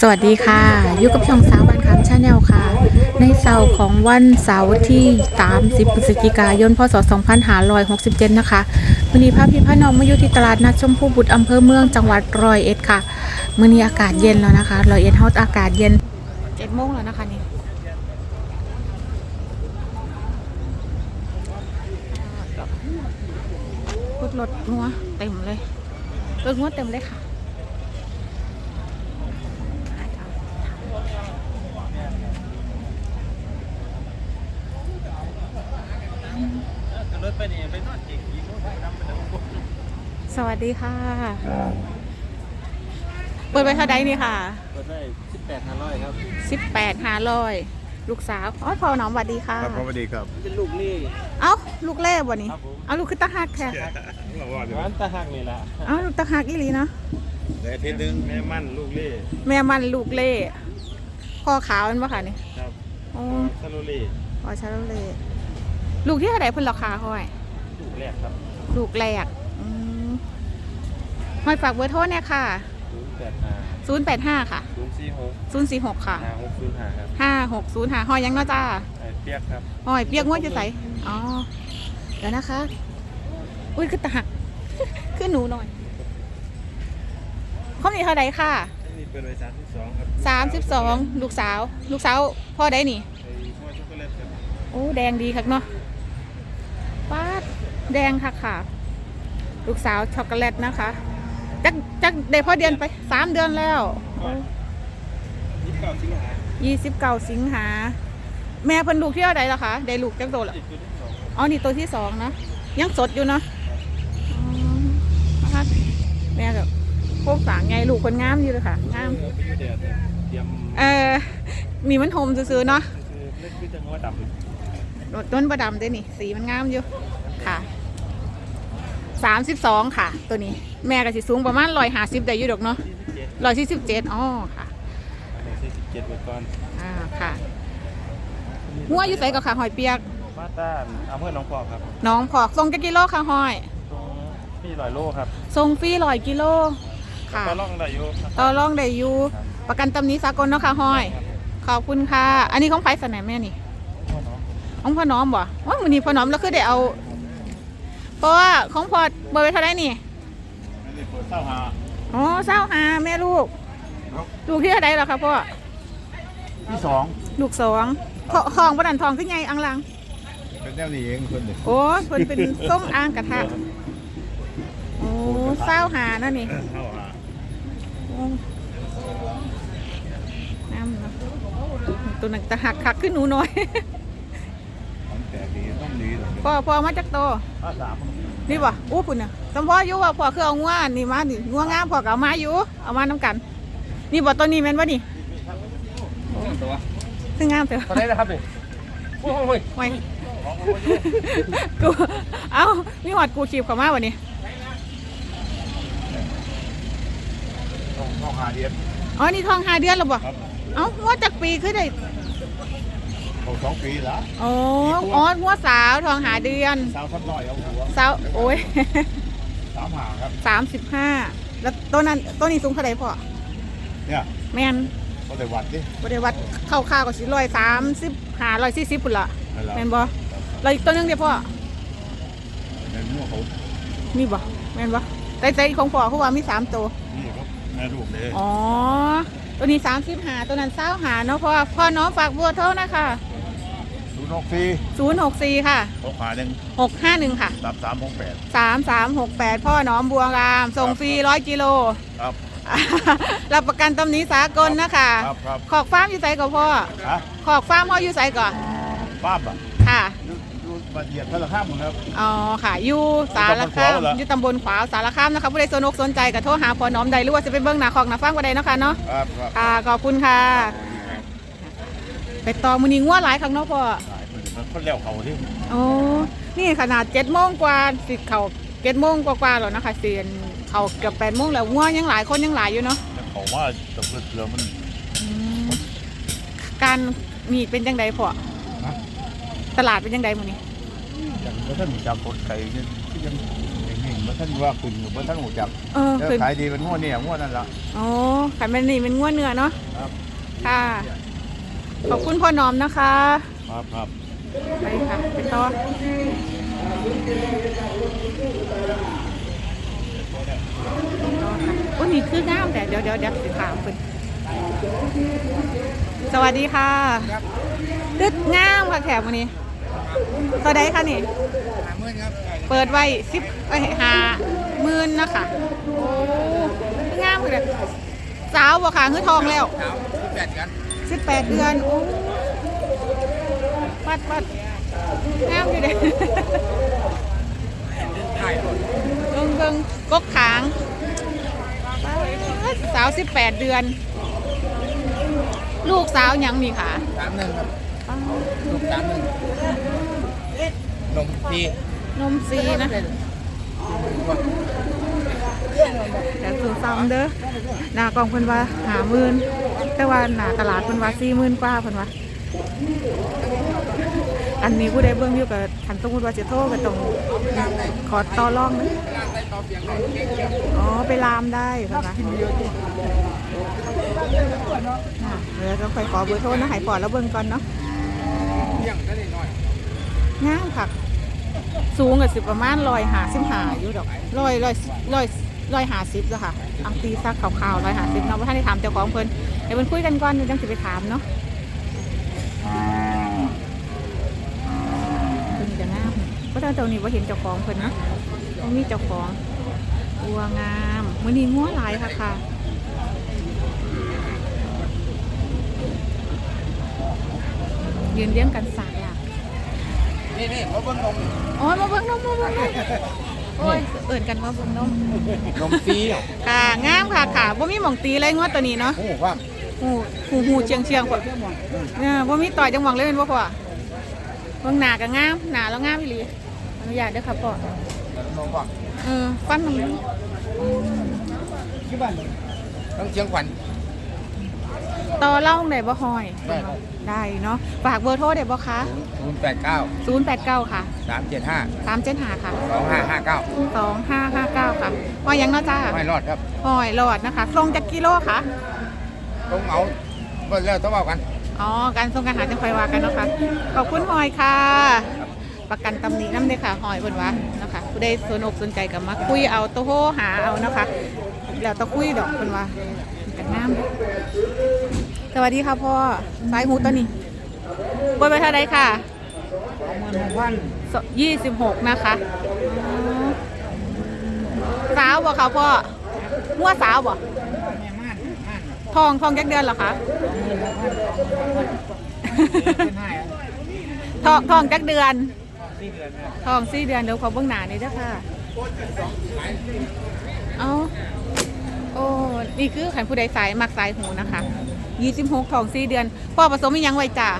สวัสดีค่ะ อยู่กับช่องสาววันคำชาแนลค่ะ ในเสาร์ของวันเสาร์ที่ 30พฤศจิกายน พศ 2567 นะคะมือนี้พาพี่พาน้องมาอยู่ที่ตลาดนัดชมพูบุตรอำเภอเมืองจังหวัดร้อยเอ็ดค่ะมือนี้อากาศเย็นแล้วนะคะร้อยเอ็ดเฮาอากาศเย็น7โมงแล้วนะคะนี่รถรถงัวเต็มเลยรถงัวเต็มเลยค่ะ ไปนี่ไปนอนเก่งกี่โมงทำไปแล้วสวัสดีค่ะ เปิดไปเท่าใดนี่ค่ะรถได้สิบแปดห้าร้อยครับสิบแปดห้าร้อยลูกสาวอ๋อพอน้องสวัสดีค่ะครับสวัสดีครับเป็นลูกนี่ เอ้าลูกเล่บ่นี้ ครับผม เอาลูกคือตาหักแท้เราว่าร้านตาหักนี่แหละเอ้าลูกตาหักอีหลีเนาะแต่ทีนึงแม่มั่นลูกเล่แม่มันลูกเล่พ่อขาวมันปะค่ะนี่ครับโอ้ซาโลเล่พ่อชาโลเล่ ลูกที่เท่าไหร่เพิ่นราคาห้อยลูกแรกครับลูกแรกอืมห้อยฝากเบอร์โทรเนี่ยค่ะ ศูนย์แปดห้า085 ค่ะ ศูนย์สี่หก046 ค่ะ ห้าหกศูนย์ห้าครับ5605ห้อยยังเนาะจ้า ไอ้เปียกครับหอยเปียกงวดจะใส่อ๋อ เดี๋ยวนะคะ อุ้ยคือตาหักคือหนูหน่อยข้อนี้เท่าไดค่ะ นี่เป็นไว้สามสิบสองครับสามสิบสองลูกสาว ลูกสาว พ่อได้นี่ ไอ้พ่อช็อกโกแลตครับโอ้ แดงดีคักเนาะ ป้าดแดงค่ะค่ะ ลูกสาวช็อกโกแลตนะคะจักจักได้พ่อเดือนไปสามเดือนแล้วยี่สิบเก้าสิงหายี่สิบเก้าสิงหา แม่เพิ่นลูกที่เท่าไดล่ะคะ ได้ลูกจักโตแล้วอีกตัวที่สองอ๋อนี่ตัวที่สองนะ ยังสดอยู่เนาะอ๋อนะคะแม่แบบพวกสางไงลูกคนงามอยู่เลยค่ะงามเออไปอยู่แดดเนี่ยเตรียมเออนี่มันโฮมซื้อๆเนาะ คือเล่นคือจะง้อดำต้นประดำด้วยนี่ สีมันงามอยู่ค่ะสามสิบสองค่ะ ตัวนี้ แม่ก็สิสูงประมาณร้อยห้าสิบได้อยู่ดอกเนาะที่สิบเจ็ดร้อยสี่สิบเจ็ดอ๋อค่ะสี่สิบเจ็ดไว้ก่อนอ่าค่ะงัวอยู่ใส่กับขาหอยเปียก มาต้านอำเภอหนองพอกครับน้องพอกทรงจักกิโลค่ะหอยตรงพี่ลอยโลครับทรงฟรีร้อยกิโลค่ะก็ล่องได้อยู่ครับต่อรองได้อยู่ประกันตำหนี้สากลเนาะค่ะห้อย ขอบคุณค่ะ อันนี้ของไผ่สนามแม่นี่พ่อน้อง ของพ่อน้อมบ่ว่ามือนี้พ่อน้อมแล้วคือได้เอา เพราะว่าของพ่อเบอร์ไว้เท่าไหรนี่ไม่ได้เปิดเต้าหาอ๋อเศร้าหาแม่ลูก ลูกที่เท่าไหรแล้วคะพ่อที่สองลูกสองทอทองประดันทองขึ้นไงอังลัง เป็นแนวนี้เองคนหนึ่งโอ้เพิ่นเป็นส้มอ่างกระทะโอ้เศร้าหานั่นนี่เต้าหาโอ้น้ำเนาะตัวหนังตะหักคักขึ้นหนูน้อย ของแต่ดีต้องดีหรอก พ่อพ่อมาจากโตภาษาผมนี่บ่อู้ปุ่นน่ะสมพ่ออยู่ว่าพ่อคือเอางัวนี่มานี่งัวงามพ่อก็เอามาอยู่เอามานํกัน นี่บ่ตัวนี้แม่นบ่นี่ตัวซึ่งงามเถอะตอนนี้นะครับนี่โอ้ยไว้กูเอ้ามีหอดกูขีบเข้ามาบ่นี่ต้องต้องหาเดียนอ๋อนี่ท้องห้าเดือนแล้วบ่ครับเอ้างัวจักปีคือได้ เขาสองปีละอ๋ออ๋องัวสาวท้องหาเดือน สาวสักหน่อยเอาหัวสาวโอ้ยสามหาครับ35แล้วตัวนั้นตัวนี้สูงเท่าใดพ่อเนี่ยแม่นก็ได้วัดดิบ่ได้วัดคร่าวๆก็สิ135 140พุ่นล่ะนั่นแหละแม่นบ่แล้วอีกตัวหนึงเด้อพ่อในมั่วเขามีบ่แม่นบ่แต่ใจของพ่อเขาว่ามีสามตัวนี่ครับแม่ลูกเลยอ๋อตัวนี้สามสิบหาตัวนั้นเศร้าหาเนาะพ่อพ่อน้องฝากบัวโทษนะคะดู นกฟรีศูนย์หกสี่ค่ะเขาขาหนึ่งหกห้าหนึ่งค่ะ สามสามหกแปดสามสามหกแปดพ่อน้องบัวงาม ส่งฟรีร้อยกิโล ครับ รับประกันตำหนี้สากลนะคะ ครับครับขอกฟ้าร์มอยู่ไสก่อนพ่อ ฮะขอกฟ้าร์มพ่ออยู่ไสก่อน ป้าบอะค่ะ ดูดูบัตรเหยียบพระข้ามหมดครับ อ๋อค่ะอยู่สารคามอยู่ตำบลขวาวเหรออยู่ตำบลขวาวสารคามนะคะผู้ใดสนอกสนใจก็โทรหาพ่อน้อมใดหรือว่าจะไปเบิ้งหน้าคอกหน้าฟังก็ได้เนาะคะเนาะครับครับ ค่ะขอบคุณค่ะ ไปต่อมือนี้งัวหลายครั้งเนาะพ่อหลายคนมัน คนเลี้ยวเขาที่โอ้นี่ขนาดเจ็ดโมงกว่าสิเขาเจ็ดโมงกว่าๆแล้วนะคะเสียนเขาเกือบแปดโมงแล้วงัวยังหลายคนยังหลายอยู่เนาะแต่เขาว่าตะเพื่อเรือมันอืมการมีเป็นยังไงพ่อฮะตลาดเป็นยังไงมื้อนี้อย่างว่าท่านมีจำคนไก่เนี่ยที่ยังยังมันท่านว่าคุณมันท่านหูจักเออแล้วคือขายดีเป็นงวดนี่งวดนั่นละอ๋อขายมันนี่เป็นง้วนเนื้อเนาะครับค่ะขอบคุณพ่อหนอมนะคะ ครับครับ ไปค่ะไปต่อโอ้นี่คืองามแต่เดี๋ยวเดี๋ยวเดี๋ยวสิถามคุณสวัสดีค่ะตึดงามค่ะแขกวันนี้ตัวใดคะนี่หาเมื่อครับเปิดไว้สิบเอ้ยหาหมื่นนะคะโอ้งามเลยสาวบ่ค่ะคือทองแล้วเช้าที่แปดกันสิบแปดเดือนโอ้ ปัดปัดงามอยู่เด้ถ่ายรถเบิ่งเบิ่งกกขางป๊าดสาวสิบแปดเดือน ลูกสาวหยังนี่ค่ะสามหนึ่งครับลูกสามหนึ่งนมปีนมซีนะแต่สูซ้ำเด้อหน้ากองเพิ่นว่าหาหมื่นแต่ว่าหน้าตลาดเพิ่นว่าสี่หมื่นกว่าเพิ่นว่า อันนี้ผู้ใดเบิ่งอยู่กับคันสมมุติว่าสิโทรก็ต้องขอต่อรองนะอ๋อไปลามได้เพิ่นะเดี๋ยวต้องไปขอเบอร์โทรนะให้ปอดแล้วเบิ่งก่อนเนาะเที่ยงได้น้อยงามค่ะสูงกับสิประมาณร้อยหาสิบหาอยู่ดอกร้อยร้อยร้อยร้อยหาสิบแล้วค่ะอังตีซักขาวๆร้อยหาสิบเนาะว่าท่านได้ถามเจ้าของเพิ่นเดี๋ยวเพิ่นคุยกันก่อนเดี๋ยวจังสิไปถามเนาะามเพราะตอนเจ้านี้ว่าเห็นเจ้าของเพิ่นเนาะต้องมีเจ้าของวัวงามมื้อนี้งัวหลายค่ะค่ะยืนเลี้ยงกันสากหลักนี่นี่มาเบิ้งนมโอ้ยมาเบิ่งนมมาเบิ่งนมโอ้ยเอิ่นกันมาเบิ่งนมนมปีค่ะงามค่ะค่ะบ่มีหม่องตีเลยงวดตัวนี้เนาะโอ้ความหูหูหูเชียงเชียงพ่อเนี่ยบ่มีต่อยจังหวังเลยเป็นบ่พ่อเบิ่งหน้าก็งามหน้าแล้วงามอีหลีอ นุญาตเด้อค่ะพ่อนมความเออฟันมันที่บ้านต้องเชียงขวัญต่อเล่าได้บ่ฮอย ได้ครับได้เนาะฝากเบอร์โทรได้บ่คะศูนย์แปดเก้า089 ค่ะสามเจ็ดห้า375 ค่ะสองห้าห้าเก้า2559 ค่ะว่าหยังเนาะจ้าไม่รอดครับหอยหลอดนะคะส่งจักกิโลค่ะต้องเอาเบิ้งแล้วต้องเอากัน อ๋อ การส่งการหาจังคอยว่ากันเนาะคะขอบคุณหอยค่ะ ประกันตำหนิน้ำเลยค่ะหอยบนวะนะคะผู้ใดสนอกสนใจกับมาคุยเอาโตโหหาเอานะคะแล้วตะคุยดอกบนวะกันน้ำสวัสดีค่ะพ่อสายหูตัวนี้เปิดไปเท่าไรค่ะสองหมื่นหกพันยี่สิบหกนะคะอ๋อสาวบ่ค่ะพ่อมั่วสาวบ่แม่ม่านม่านทองทองยักเดือนเหรอคะเป็นห้าทองทองจักเดือน สี่เดือนนะทองสี่เดือนเดี๋ยวขอเบื้องหน้าหนี่อยเด้อค่ะ เอาโอ้ นี่คือขันผู้ใดสายมักสายหูนะคะยี่สิบหกทองสี่เดือน พ่อผสมมีหยังไว้จ้า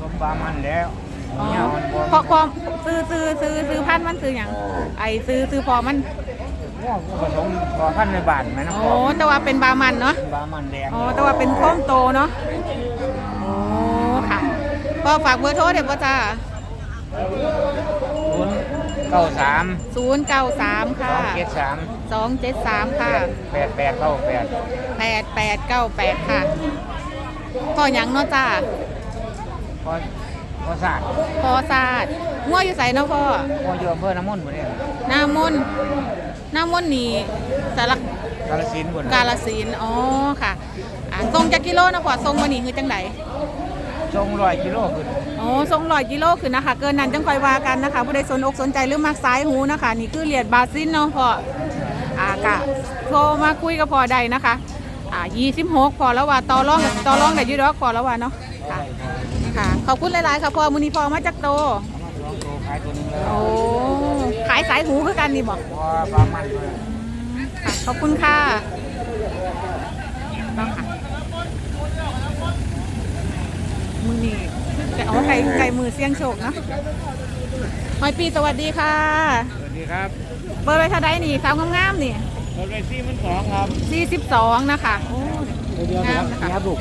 สมบามันแล้วอ๋อเนี่ยมันบ่พอความซื้อซื้อซื้อซื้อพันธุ์มันซื้อหยังไอซื้อซื้อพอมันว่าผสมพอพันในบาทไหมนะโอ้แต่ว่าเป็นบามันเนาะบามันแดงอ๋อแต่ว่าเป็นโค้มโตเนาะโอ้ค่ะพ่อฝากเบอร์โทรเดี๋ยวพ่อจ้า ศูนย์เก้าสามศูนย์เก้าสามสค่ะองเจ็ดสามสองเจ็ดสามค่ะแปดแปดเก้าแปดแปดแปดเก้าแปดค่ะพ่อหยังเนาะจ้าพอพอศาสตร์พ่อศาสตร์งัวอยู่ใส่เนาะพ่อ พออยู่อำเภอน้ำมนต์หมดเลยหน้ามนต์หน้ามนต์นี่สารกาลสินธุ์หมดกาลสินธุ์อ๋อค่ะอ่าทรงจักกิโลนะพ่อทรงมานี่คือจังไดทรงร้อยกิโลขึ้น อ๋อทรงร้อยกิโลคือนะคะ เกินนั้นจังคอยว่ากันนะคะผู้ใดสนอกสนใจหรือมักสายหูนะคะ นี่คือเหรียญบาซินเนาะพออ่ากะโทรมาคุยกับพอได้นะคะอ่า26พอแล้วว่าต่อรองต่อรองได้อยู่ดอกพอแล้วว่าเนาะค่ะค่ะขอบคุณหลายๆค่ะพอมื้อนี้พ่อมาจากโตขายตัวนึงแล้วโอ้ขายสายหูคือกันนี่บอกปลามันด้วยขอบคุณค่ะต้องค่ะมือนี่ แต่เอาไก่ไก่มือเสี่ยงโชคเนาะหอยปีสวัสดีค่ะ สวัสดีครับ เบอร์ไว้เท่าไดนี่สาวงามๆนี่รถไฟซี่มันสองครับ42นะคะโอ้ตัวเดียวงามนะคะครับลูก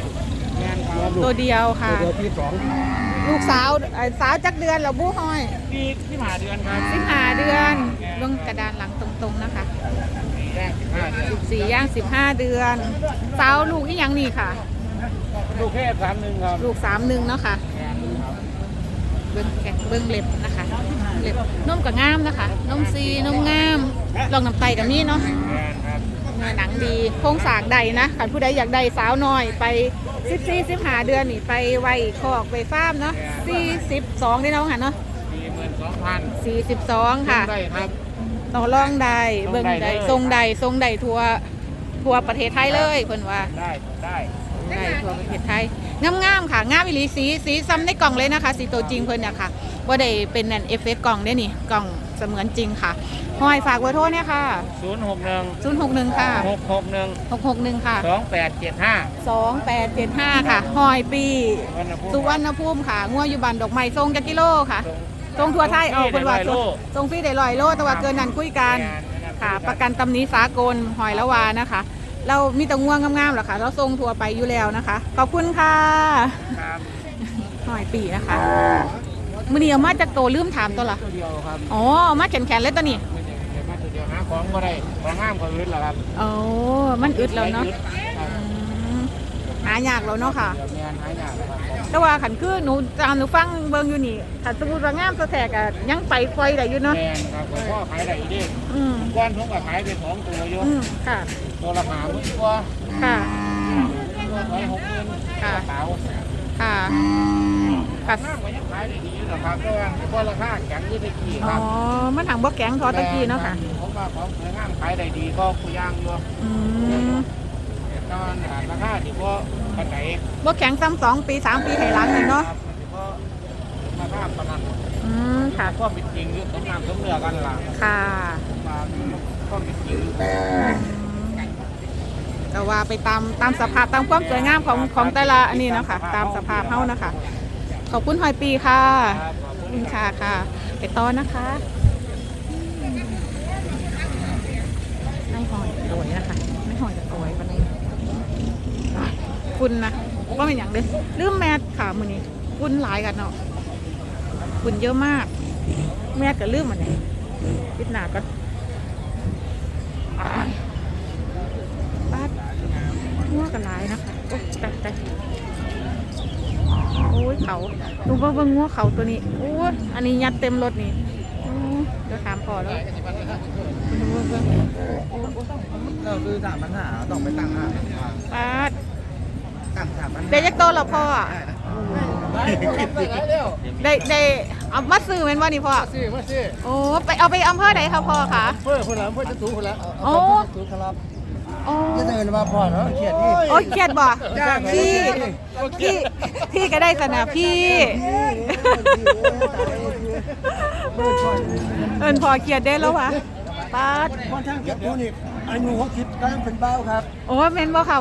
งานครับลูกตัวเดียวค่ะตัวเดียวที่สองคลูกสาวเอ่อสาวจักเดือนเหราบู้ห้อยปีที่มาเดือนครับสิบห้าเดือนเบื้องกระดานหลังตรงๆนะคะแรกสิบห้าเดือนสิบสี่ย่างสิบห้าเดือนสาวลูกอีหยังนี่ค่ะ ลูกแค่สามหนึ่งครับ ลูกสามหนึ่งเนาะค่ะแอนครับ เบิ้งแกะเบิ้งเล็บนะคะเล็บนมกับงามนะคะนมซีนมงามลองน้ำไตกับนี่เนาะแอนครับเนื้อหนังดีโครงสร้างใดนะขันผู้ใดอยากได้สาวน้อยไปสิบสี่สิบห้าเดือนนี่ไปไว้คอกไปฟาร์มเนาะสี่สิบสองได้แล้วค่ะเนาะสี่หมื่นสองพันสี่สิบสองค่ะได้ครับต่อรองได้เบิ้งทรงใดได้เลยทรงใดทรงใดทั่วทั่วประเทศไทยเลยเพิ่นว่าได้ได้ ได้ทั่วประเทศไทยงามๆค่ะงามอีหลีสีสีซ้ำในกล่องเลยนะคะ สีตัวจริงเพิ่นเนี่ยค่ะว่าได้เป็นนั่นเอฟเฟกต์กล่องได้นี่กล่องเสมือนจริงค่ะหอยฝากเบอร์โทรเนี่ยค่ะศูนย์หกหนึ่ง061ค่ะหกหกหนึ่ง661ค่ะสองแปดเจ็ดห้า2875ค่ะหอยปีวันนภูสุวรรณภูมิค่ะงัวอยู่บ้านดอกไม้ทรงจักกิโลค่ะทรงทั่วไทยเอาเพิ่นว่าทรงทรงฟรีได้ร้อยโลแต่ว่าเกินนั้นคุยกันค่ะ ประกันตำหนี้สากลหอยละวานะคะ เรามีแต่ง่วงงามๆหรอคะเราทรงทัวร์ไปอยู่แล้วนะคะ ขอบคุณค่ะครับหอยปีนะคะมือนี้เอามาจากโตลืมถามตัวละตัวเดียวครับอ๋อเอามาแขนๆเลยตัวนี้ไม่ได้เดี๋ยวมาตัวเดียวหาของก็ได้ของห้ามก็อึดแล้วครับโอ้มันอึดแล้วเนาะครับอืม หายากแล้วเนาะค่ะเดี๋ยวงานหายากแล้วครับแต่ว่าขันคือหนูตามหนูฟังเบิ่งอยู่นี่ถ้าสมมติว่างามสะแทกอะยังไปคอยได้อยู่เนาะแมนครับผมก็ขายได้อีกเด้อืมก้อนผมก็ขายไปสองตัวอยู่อืมค่ะ ตัวละหาหมื่นกว่าค่ะ ตัวร้อยหกหมื่นค่ะกระเป๋าค่ะค่ะห้างก็ยังขายได้ดีอยู่นะครับเพราะว่าเพราะราคาแข็งอยี่ได้กี่คอ๋อรับมันถังบ่แกงทอตะกี้เนาะค่ะผมว่าของสวยงามขายได้ดีก็คุยย่างอยู่อืม ตอนราคาที่ว่าปันไหนบ่แข็งซ้ำสองปีสามปีไถหลังนี่เนาะครับที่ว่าราคาประมาณอืมค่ะ ก็เป็นจริงอยู่สมน้ำสมเนื้อกันล่ะค่ะมาก็เป็นจริงก็ว่าไปตามตามสภาพตามความสวยงามของของแต่ละอันนี้เนาะค่ะตามสภาพเฮานะคะขอบคุณหอยปีค่ะ ครับ ขอบคุณค่ะค่ะไปต่อนะคะไม่หอยสวยนะคะไม่หอยจะสวยวันนี้ คุณนะว่าเป็นอย่างเด้ลืมแมสค่ะมือนี้คุณหลายกันเนาะคุณเยอะมาก แมสกับลืมมันเนี่ยปิดหนาก็บ้านงัวกันหลายนะคะโอ้แต่แต่โอ้ยเขาดูว่าเบิ่งงัวเขาตัวนี้โอ้ยอันนี้ยัดเต็มรถนี่อู้เดี๋ยวถามพอแล้วดูเบิ่งเบิ่งเราซื้อสามพันห้าต้องไปตั้งห้าปาด ตั้งสามพันเดี๋ยวจะโตแล้วพ่ออะได้ได้เอามาซื้อเป็นว่านี่พ่อซื้อมาซื้อโอ้ไปเอาไปอำเภอไหนคะพ่อคะเพื่อคนละเพื่อจะถูคนละโอ้ถูครับโอ้จะเดินมาพอเนาะเขียนนี่โอ้ยเครียดบ่จ้างพี่พี่พี่ก็ได้สนะพี่เอินพอเครียดได้แล้ววะปาดค่อนข้างเก็บผู้นี่ อายุหกสิบก็ยังเป็นเบ้าครับโอ้ยเมนบ่เขา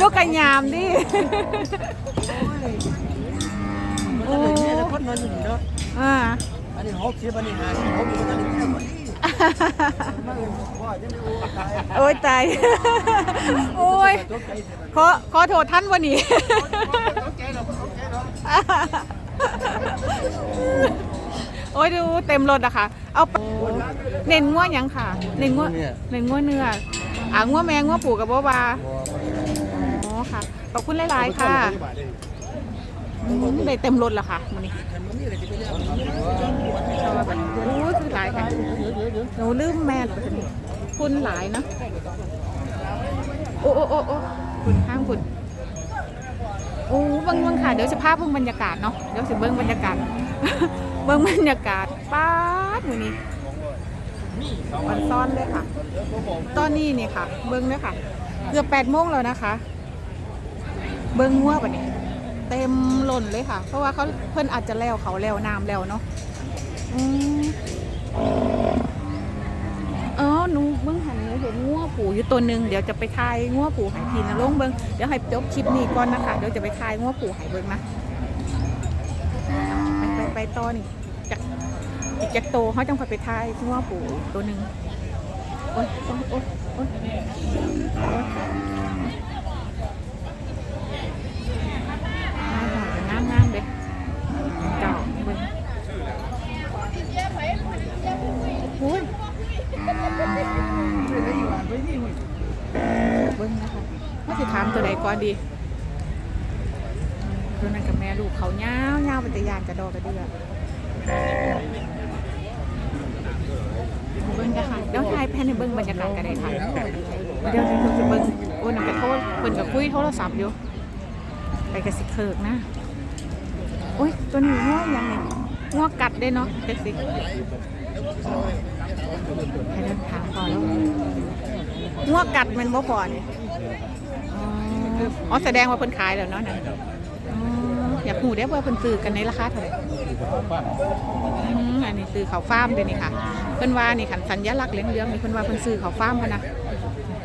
ลูกกระยามดิโอ้ยนี่แล้วคนนอนอยู่เนาะอ่าอันนี้หกสิบอันนี้ห้าสิบหกสิบอันนี้แค่หมดมาเงินพ่อจะได้โอ้ตายโอ้ยตายโอ้ยตกใจขอขอโทษท่านวันนี้โอ้ ยดูเต็มรถอะค่ะ เอาไปเน้นง่วหยังค่ะ เน้นง่วเน้นง่วเนื้ออ่าง่วแมงง่วผูกับบัวบาอ๋อค่ะขอบคุณหลายๆค่ะอืมได้เต็มรถแล้วค่ะวันนี้โอ้ยคือหลายค่ะหนูลืมแม่เลยคุณหลายเนาะโอ้โอ้โอ้โอ้คุณข้างคุณโอ้เบิ้งเบิ้งค่ะ เดี๋ยวจะพาเบิ้งบรรยากาศเนาะ เดี๋ยวจะเบิ้งบรรยากาศ เบิ้งบรรยากาศป๊าดมือนี้มันซ่อนเลยค่ะ ตอนนี้นี่ค่ะ เบิ้งเลยค่ะ เกือบแปดโมงแล้วนะคะ เบิ้งงัวปะนี่เต็มหล่นเลยค่ะ เพราะว่าเขาเพิ่อนอาจจะแล้วเขาแล้วน้ำแล้วเนาะอืม เบิ้งหันเห็นง้วผูอยู่ตัวหนึ่งเดี๋ยวจะไปทายง้วผูหายทีนะลงเบิ้งเดี๋ยวให้จบคลิปนี้ก่อนนะคะเดี๋ยวจะไปทายง้วผูหายเบิ้งนะไปไปไปต่อนี่จากอีกจากโตเขาจังค่อยไปทายง้วผูตัวหนึ่งโอ๊ยโอ๊ยโอ๊ยโอ๊ย ก่อนดีตัวนั้นกับแม่ลูกเขาเงาเงาเป็นตะยานกระดอกกระเดือเบิ้งกันค่ะเดี๋ยวถ่ายแพนในเบิ้งบรรยากาศกันได้ค่ะเดี๋ยวเราจะเบิ้งโอ้นังกระโทษเพิ่นกับคุยโทรศัพท์อยู่ไปกระสิเคิกนะโอ้ยตัวนี้ง่วงยังไงง่วงกัดได้เนาะกระสิให้เดินทางก่อนแล้วง่วงกัดมันบ่พอนี่ อ๋อแสดงว่าเพิ่นขายแล้วเนาะนะอ๋ออยากหูได้ว่าเพิ่นซื้อกันในราคาเท่าไหร่อืมอันนี้ซื้อเขาวฟาร์มเด้นี่ค่ะ เพิ่นว่านี่ขันสัญลักษณ์เหลืองๆนี่เพิ่นว่าเพิ่นซื้อเขาวฟาร์มพะนะ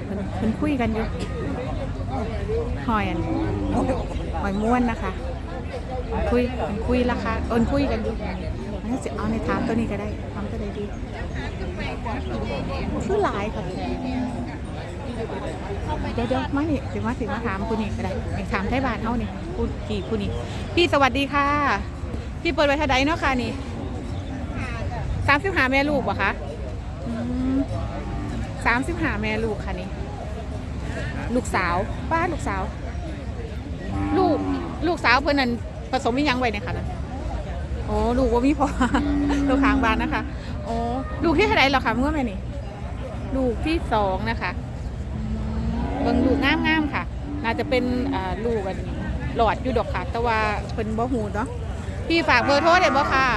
เพิ่นเพิ่นคุยกันอยู่หอยอันหอยม้วนนะคะ คุยเพิ่นคุยราคาเอินคุยกันอยู่อันนี้สิเอาในถามตัวนี้ก็ได้ทำตัวใดดีคือหลายค่ะ เดี๋ยวเดี๋ยวมานี่สิมาสิมาถามคุณนี่ก็ได้ไปถามไทยบานเฮานี่คุณพี่คุณนี่พี่สวัสดีค่ะ พี่เปิดไว้เท่าใดเนาะค่ะนี่สามสิบหาแม่ลูกบ่คะสามสิบหาแม่ลูกค่ะนี่ ลูกสาวป้าลูกสาว ลูกลูกสาวเพื่อนนั้นผสมมียังไว้เนี่ยค่ะนะโอ้ลูกว่ามีพอลูกขางบานนะคะโอ้ลูกที่เท่าไรเหรอคะเมื่อไหร่นี่ ลูกที่สองนะคะ เบิ่งลูกงามๆค่ะ น่าจะเป็นอ่าลูกอันหลอดอยู่ดอกค่ะ แต่ว่าเพิ่นบ่ฮู้เนาะพี่ฝากเบอร์โทรได้บ่ค่ะ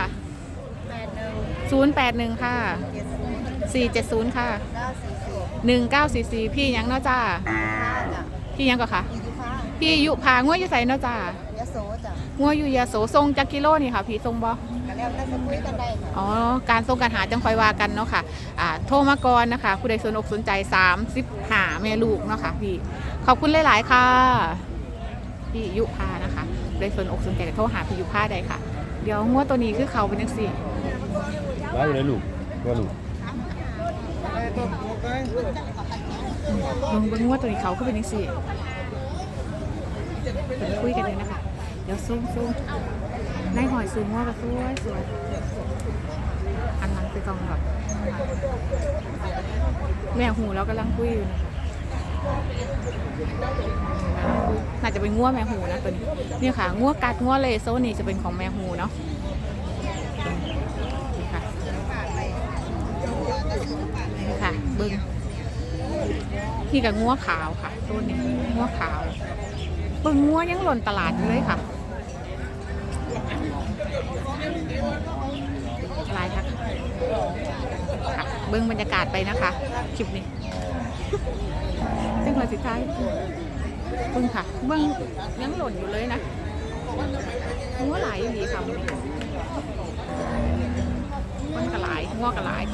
081ค่ะ470ค่ะ1944พี่หยังเนาะจ้าพี่หยังก็ค่ะ พี่ยุพางัวอยู่ไสเนาะจ้ายโสจ้ะงัวอยู่ยาโสทรงจักกิโลนี่ค่ะ พี่ทรงบ่กัน แล้วน่าจะคุยกันได้ค่ะอ๋อ การส่งการหาจังคอยว่ากันเนาะค่ะอ่าโทรมาก่อนนะคะ ผู้ใดสนอกสนใจ30หาแม่ลูกเนาะค่ะพี่ขอบคุณหลาย ๆ ค่ะ พี่ยุพานะคะผู้ใดสนอกสนใจก็โทรหาพี่ยุพาได้ค่ะ เดี๋ยวงวดตัวนี้คือเขาเป็นยังสี่ร้ายเลยลูกตัวลูกเบิ่งเบิ่งงวดตัวนี้เขาคือเป็นยังสี่เดี๋ยวคุยกันเลยนะคะ เดี๋ยวซูมซู มนายหอยซูมงวดก็สวยสวยอันนั้นไปกองแบบแม่หูเรากำลังคุยอยู่นะคะน่าจะเป็นงัวแมวหูนะตัวนี้นี่ค่ะงัวกัดงัวเลโซนี่จะเป็นของแมวหูเนาะนี่ค่ะนี่ค่ะเบิ้งนี่กับงัวขาวค่ะตัวนี้งัวขาวเบิ้งงัวยังหล่นตลาดอยู่เลยค่ะ ลายทักเบิ้งบรรยากาศไปนะคะคลิปนี้จังหวะสุดท้ายเบิ่งค่ะเบิ่งยังหล่นอยู่เลยนะงัวหลายอยู่ดีค่ะมันก็หลายงัวก็หลาย